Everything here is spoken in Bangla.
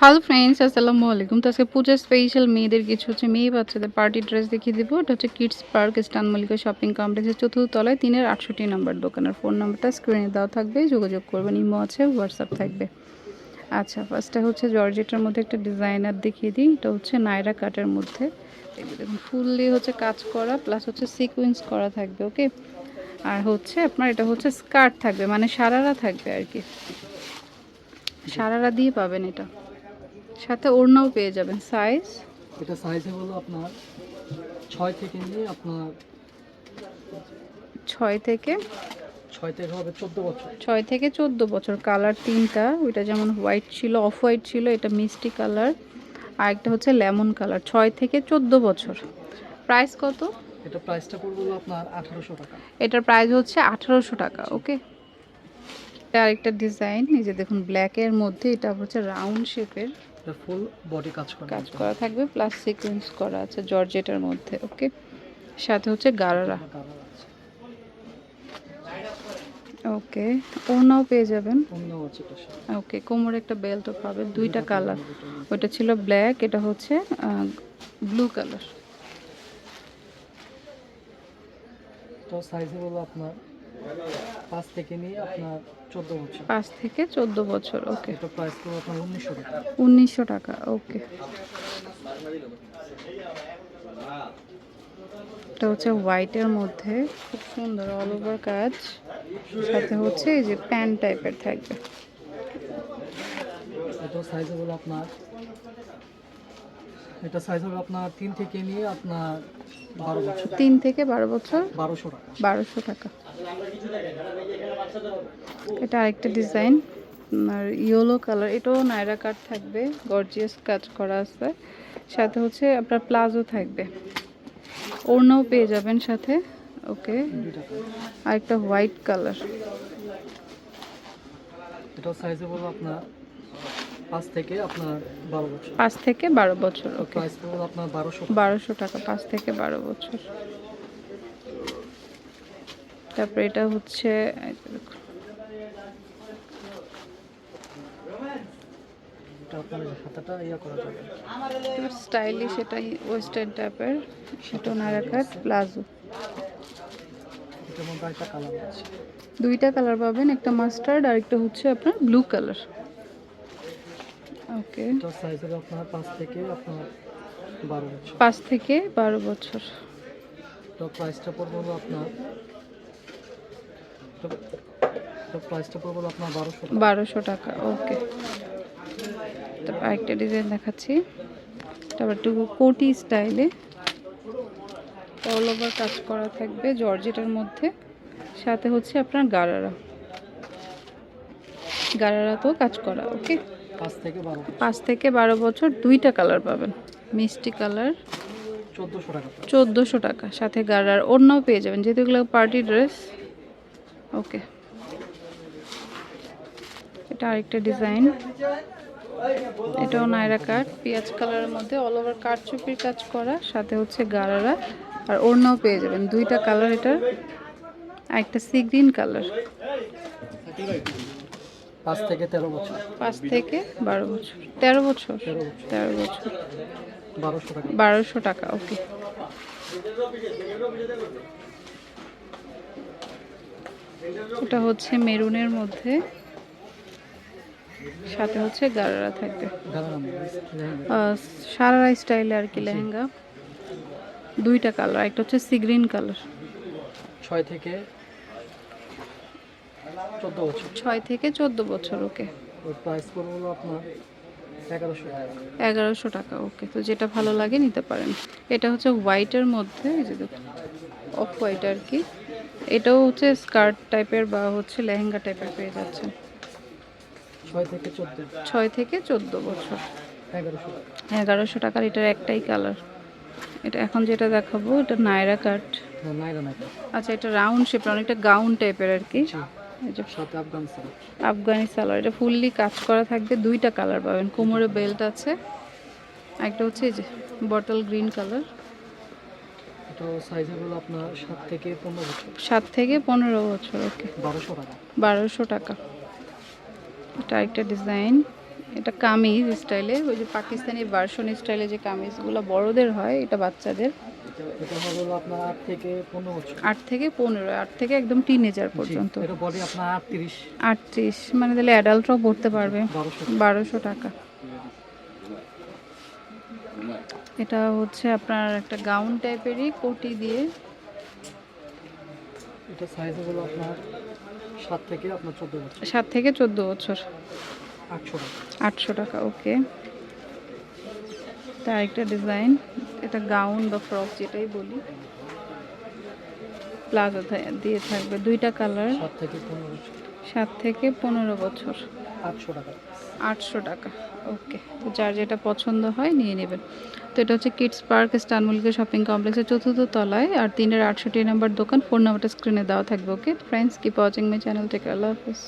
হ্যালো ফ্রেন্ডস আসসালামু আলাইকুম তো আজকে পূজার স্পেশাল মেয়েদের কিছু হচ্ছে মেয়ে বাচ্চাদের পার্টি ড্রেস দেখিয়ে দেবো। এটা হচ্ছে কিডস পার্ক স্টান মল্লিকা শপিং কমপ্লেক্সের চতুর্থ তলায়, তিনের আটষট্টি নাম্বার দোকানের ফোন নাম্বারটা স্ক্রিনে দেওয়া থাকবে। যোগাযোগ করবেন, ইমো আছে হোয়াটসঅ্যাপ থাকবে। আচ্ছা ফার্স্টে হচ্ছে জর্জেটের মধ্যে একটা ডিজাইনার দেখিয়ে দিই। এটা হচ্ছে নায়রা কাটের মধ্যে। দেখুন ফুললি হচ্ছে কাজ করা প্লাস হচ্ছে সিকোয়েন্স করা থাকবে ওকে আর হচ্ছে আপনার এটা হচ্ছে স্কার্ট থাকবে মানে সারারা থাকবে আর কি। সারারা দিয়ে পাবেন এটা। সাথে ওড়নাও পেয়ে যাবেন সাইজ এটা সাইজে হলো আপনার ছয় থেকে নিয়ে আপনার ছয় থেকে? ছয় থেকে হবে চোদ্দ বছর। ছয় থেকে চোদ্দ বছর কালার তিনটা ওইটা যেমন হোয়াইট ছিল অফ হোয়াইট ছিল এটা মিষ্টি কালার আর একটা হচ্ছে লেমন কালার ছয় থেকে চোদ্দ বছর। প্রাইস কত? এটা প্রাইসটা পড়বে আপনার আঠারোশো টাকা। এটার প্রাইস হচ্ছে আঠারোশো টাকা ওকে এটা আরেকটা ডিজাইন এই যে দেখুন ব্ল্যাকের মধ্যে এটা হচ্ছে রাউন্ড শেপের এটা ফুল বডি কাজ করে কাজ করা থাকবে প্লাস সিকোয়েন্স করা আছে জর্জেটের মধ্যে ওকে সাথে হচ্ছে গারারা। ওকে ওড়নাও পেয়ে যাবেন। ওকে কোমরে একটা বেল্টও পাবে দুইটা কালার ওইটা ছিল ব্ল্যাক এটা হচ্ছে ব্লু কালার তো সাইজে হলো আপনার। পাঁচ থেকে নিয়ে আপনার চোদ্দ বছর। পাঁচ থেকে চোদ্দ বছর ওকে। এটা প্রাইস পড়বে আপনার উনিশশো টাকা। উনিশশো টাকা ওকে। এটা হচ্ছে হোয়াইটের মধ্যে খুব সুন্দর অল ওভার কাজ। সাথে হচ্ছে এই যে প্যান্ট টাইপের থাকবে। এটা সাইজে হলো আপনার। এটা সাইজ হলো আপনার তিন থেকে নিয়ে আপনার বারো বছর। তিন থেকে বারো বছর? বারোশো টাকা। বারোশো টাকা। এটা আরেকটা ডিজাইন আর ইয়েলো কালার এটাও নায়রা কাট থাকবে গর্জিয়াস কাজ করা আছে। সাথে হচ্ছে আপনার প্লাজো থাকবে। ওড়নাও পেয়ে যাবেন সাথে। ওকে। কালার আরেকটা হোয়াইট কালার এটা সাইজে হলো আপনার পাঁচ থেকে আপনার বারো বছর। পাঁচ থেকে বারো বছর ওকে। আপনার বারোশো বারোশো টাকা পাঁচ থেকে বারো বছর। তারপরে এটা হচ্ছে স্টাইলিশ এটা ওয়েস্টার্ন টাইপের সেটা নায়রা কাট প্লাজো। দুইটা কালার পাবেন একটা মাস্টার্ড আর একটা হচ্ছে আপনার ব্লু কালার ওকে। এটা সাইজ হবে আপনার পাঁচ থেকে আপনার বারো বছর। পাঁচ থেকে বারো বছর। তো প্রাইসটা পড়বে হলো আপনার তো প্রাইসটা পড়বে হলো আপনার বারোশো টাকা। বারোশো টাকা ওকে। তারপর আরেকটা ডিজাইন দেখাচ্ছি। তারপর একটু কোটি স্টাইলে অল ওভার কাজ করা থাকবে জর্জেটের মধ্যে। সাথে হচ্ছে আপনার গারারা। গারারাতেও কাজ করা ওকে। পাঁচ থেকে বারো বছর। দুইটা কালার পাবেন। মিষ্টি কালার। চোদ্দোশো টাকা সাথে গারার অন্যও পেয়ে যাবেন। যেহেতু এগুলো পার্টি ড্রেস ওকে। এটা আরেকটা ডিজাইন। এটাও নায়রা কাট। পেঁয়াজ কালারের মধ্যে অল ওভার কাট চুপির কাজ করা। সাথে হচ্ছে গারারা। আর ওড়নাও পেয়ে যাবেন। দুইটা কালার এটার। একটা সি গ্রিন কালার। পাঁচ থেকে তেরো বছর। পাঁচ থেকে বারো বছর। তেরো বছর? তেরো বছর। বারোশো টাকা। বারোশো টাকা ওকে। এটা হচ্ছে মেরুনের মধ্যে। সাথে হচ্ছে গারারা থাকবে। সারারা স্টাইলে আর কি লেহেঙ্গা। দুইটা কালার একটা হচ্ছে সি গ্রিন কালার। ছয় থেকে চোদ্দ বছর। ছয় থেকে চোদ্দ বছর ওকে। ওর প্রাইস পড়বে আপনার এগারোশো টাকা। ওকে। তো যেটা ভালো লাগে নিতে পারেন। এটা হচ্ছে হোয়াইটের মধ্যে এই যে দেখুন অফ হোয়াইট আর কি। এটাও হচ্ছে স্কার্ট টাইপের বা হচ্ছে লেহেঙ্গা টাইপের পেয়ে যাচ্ছেন। ছয় থেকে চোদ্দ। বছর। এগারোশো টাকা। এগারোশো টাকার এটার একটাই কালার এটা এখন যেটা দেখাবো এটা নায়রা কাট নাইরা আচ্ছা এটা রাউন্ড শেপের অনেকটা গাউন টাইপের আর কি। সাথে আফগানি সালোয়ার। এটা ফুললি কাজ করা থাকবে দুইটা কালার পাবেন কোমরে বেল্ট আছে একটা হচ্ছে এই যে বটল গ্রিন কালার। এটা সাইজ হলো আপনার সাত থেকে পনেরো বছর। থেকে ওকে। বারোশো টাকা। এটা একটা ডিজাইন এটা কামিজ স্টাইলে ওই যে পাকিস্তানি ভার্সন স্টাইলে যে কামিজগুলো বড়দের হয় এটা বাচ্চাদের। এটা হলো আপনার আট থেকে পনেরো বছর। আট থেকে থেকে একদম টিনেজার পর্যন্ত। এটা বডি আপনার মানে তাহলে অ্যাডাল্টরাও পড়তে পারবে। বারোশো বারোশো টাকা। এটা হচ্ছে আপনার একটা গাউন টাইপেরই কোটি দিয়ে। এটা সাইজ হলো আপনার সাত থেকে আপনার চোদ্দ বছর। থেকে আটশো টাকা। আটশো টাকা ওকে তার একটা ডিজাইন এটা গাউন বা ফ্রক যেটাই বলি। প্লাজো দিয়ে থাকবে দুইটা কালার সাত থেকে পনেরো বছর। সাত থেকে পনেরো বছর। আটশো টাকা। আটশো টাকা। ওকে তো যার যেটা পছন্দ হয় নিয়ে নেবেন। তো এটা হচ্ছে কিডস পার্ক স্টানমুলকে শপিং কমপ্লেক্সের চতুর্থ তলায়। আর তিনের আটষট্টি নাম্বার দোকান ফোন নাম্বারটা স্ক্রিনে দেওয়া থাকবে okay friends keep watching my channel থেকে আল্লাহ হাফিজ